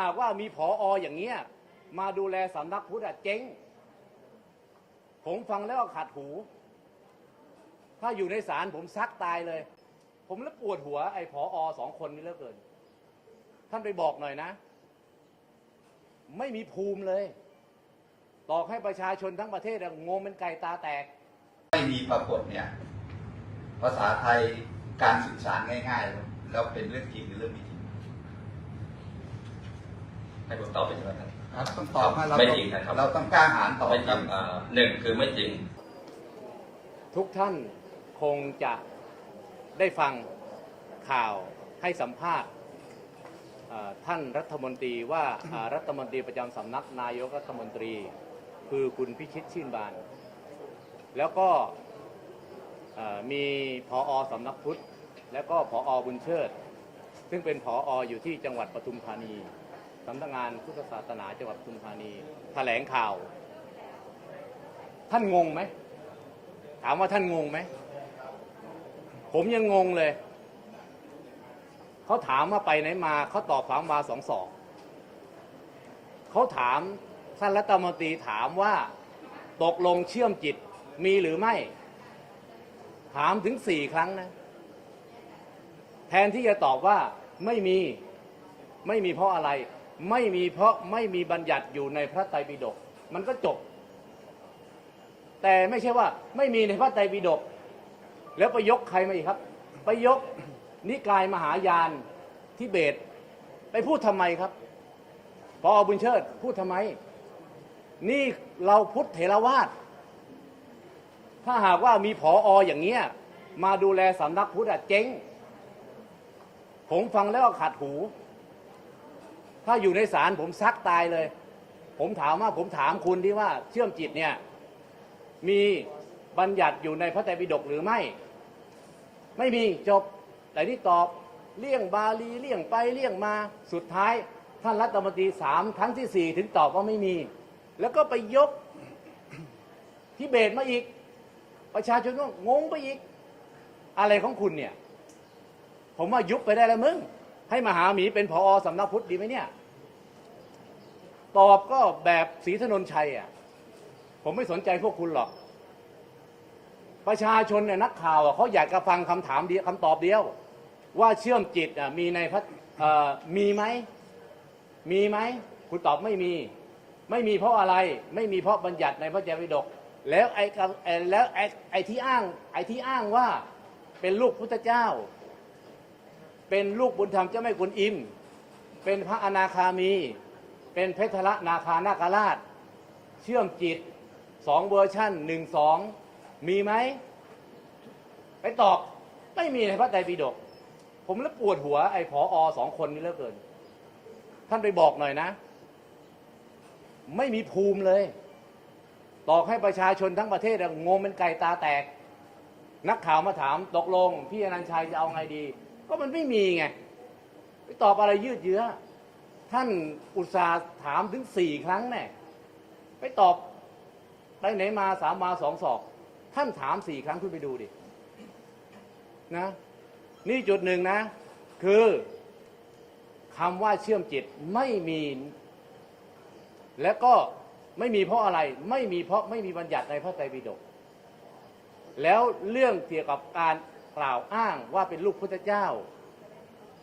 หากว่ามีผอออย่างเงี้ยมาดูแลสำนักพุทธเจ๊ง ผมฟังแล้วก็ขัดหู ถ้าอยู่ในศาลผมซักตายเลย ผมแล้วปวดหัวไอ้ผออสองคนนี้เหลือเกิน ท่านไปบอกหน่อยนะ ไม่มีภูมิเลยตอกให้ประชาชนทั้งประเทศงงเป็นไก่ตาแตก ไม่มีปรากฏเนี่ย ภาษาไทยการสื่อสารง่าย ๆ แล้วเป็นเรื่องจริงหรือเรื่องไม่จริง ให้ผมตอบไปใช่ไหมครับครับต้องตอบให้เราไม่จริงนะครับ เราต้องกล้าหาญตอบไม่จคริรับงอ่าหนึ่งคือไม่จริง ทุกท่านคงจะได้ฟังข่าวให้สัมภาษณ์เอ่อท่านรัฐมนตรีว่าอ่ารัฐมนตรีประจำสำนักนายกรัฐมนตรี คือคุณพิชิตชื่นบาน แล้วก็เอ่อมีพออสำนักพุทธ แล้วก็พออบุญเชิด ซึ่งเป็นพอออยู่ที่จังหวัดปทุมธานี สำนักงานพุทธศาสนาจังหวัดปทุมธานีแถลงข่าว ท่านงงไหม ถามว่าท่านงงไหม ผมยังงงเลย เขาถามว่าไปไหนมาเขาตอบสามวาสองสองเขาถามท่านรัฐมนตรีถามว่าตกลงเชื่อมจิตมีหรือไม่ ถามถึงสี่ครั้งนะ แทนที่จะตอบว่าไม่มีไม่มีเพราะอะไร ไม่มีเพราะไม่มีบัญญัติอยู่ในพระไตรปิฎกมันก็จบ แต่ไม่ใช่ว่า ไม่มีในพระไตรปิฎกแล้วไปยกใครมาอีกครับ ไปยกนิกายมหายานทิเบต ไปพูดทำไมครับพอบุญเชิดพูดทำไม นี่เราพุทธเถรวาทถ้าหากว่ามีผอออย่างเงี้ยมาดูแลสำนักพุทธอะเจ๊งผมฟังแล้วก็ขัดหู ถ้าอยู่ในศาลผมซักตายเลย ผมถามว่าผมถามคุณที่ว่าเชื่อมจิตเนี่ย มีบัญญัติอยู่ในพระไตรปิฎกหรือไม่ ไม่มีจบ แต่นี่ตอบเลี่ยงบาลีเลี่ยงไปเลี่ยงมาสุดท้าย ท่านรัฐมนตรีสามครั้งที่สี่ถึงตอบว่าไม่มี แล้วก็ไปยกทิเบตมาอีก ประชาชนก็งงไปอีก อะไรของคุณเนี่ย ผมว่ายุบไปได้แล้วมึง ให้มหาหมีเป็นพอสำนักพุทธดีไหมเนี่ย ตอบก็แบบศรีถนนชัยอะ ผมไม่สนใจพวกคุณหรอก ประชาชนเนี่ยนักข่าวเขาอยากจะฟังคำถามเดียวคำตอบเดียว ว่าเชื่อมจิตอะมีในพระมีไหม มีไหม คุณตอบไม่มี ไม่มีเพราะอะไร ไม่มีเพราะบัญญัติในพระเจ้าปิฎกแล้วไอ้กับไอ้แล้วไอ้ไอ้ที่อ้าง ไอ้ที่อ้างว่าเป็นลูกพุทธเจ้า เป็นลูกบุญธรรมเจ้าแม่กุนอิม เป็นพระอนาคามี เป็นเพชรละนาคานาคราช เชื่อมจิตสองเวอร์ชั่นหนึ่งสองมีไหมไปตอบไม่มีในพระไตรปิฎกผมแล้วปวดหัวไอ้ผออสองคนนี้เหลือเกิน ท่านไปบอกหน่อยนะ ไม่มีภูมิเลยตอกให้ประชาชนทั้งประเทศงงเป็นไก่ตาแตก นักข่าวมาถามตกลง พี่อนันชัยจะเอาไงดี ก็มันไม่มีไงไปตอบอะไรยืดเยื้อ ท่านอุตส่าห์ถามถึงสี่ครั้งแน่ไปตอบไปไหนมาสามมาสองศอกท่านถามสี่ครั้งคุณไปดูดินะนี่จุดหนึ่งนะ คือคำว่าเชื่อมจิตไม่มี และก็ไม่มีเพราะอะไร ไม่มีเพราะไม่มีบัญญัติในพระไตรปิฎกแล้วเรื่องเกี่ยวกับการ กล่าวอ้างว่าเป็นลูกพุทธเจ้า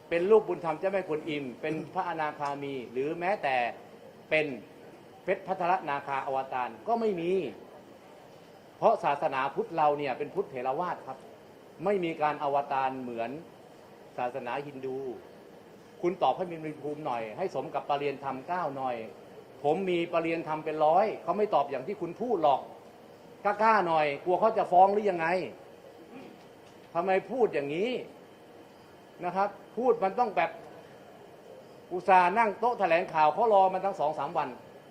เป็นลูกบุญธรรมเจ้าแม่กวนอิม เป็นพระอนาคามี หรือแม้แต่เป็นเพชรพัทรนาคาอวตารก็ไม่มี เพราะศาสนาพุทธเราเนี่ยเป็นพุทธเถรวาทครับ ไม่มีการอวตารเหมือนศาสนาฮินดู คุณตอบให้มีภูมิหน่อย ให้สมกับปรริยนธรรมเก้าหน่อย ผมมีปรริยนธรรมเป็นร้อยเขาไม่ตอบอย่างที่คุณพูดหรอกกล้าๆหน่อย กลัวเขาจะฟ้องหรือยังไง ทำไมพูดอย่างนี้นะครับ พูดมันต้องแบบอุตส่าห์นั่งโต๊ะแถลงข่าวเขารอมันตั้งสองสามวัน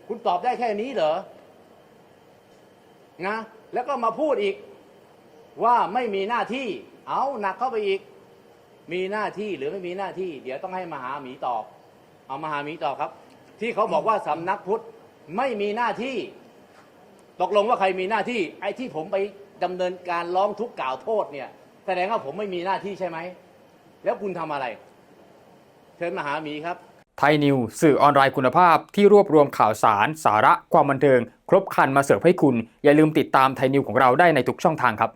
คุณตอบได้แค่นี้เหรอนะแล้วก็มาพูดอีกว่าไม่มีหน้าที่ เอาหนักเข้าไปอีก มีหน้าที่หรือไม่มีหน้าที่ เดี๋ยวต้องให้มหาหมีตอบ เอามหาหมีตอบครับ ที่เขาบอกว่าสำนักพุทธไม่มีหน้าที่ ตกลงว่าใครมีหน้าที่ ไอ้ที่ผมไปดำเนินการร้องทุกข์กล่าวโทษเนี่ย แสดงว่าผมไม่มีหน้าที่ใช่ไหม แล้วคุณทำอะไร เชิญมหาหมีครับ ไทยนิวสื่อออนไลน์คุณภาพที่รวบรวมข่าวสาร สาระความบันเทิง ครบครันมาเสิร์ฟให้คุณ อย่าลืมติดตามไทยนิวของเราได้ในทุกช่องทางครับ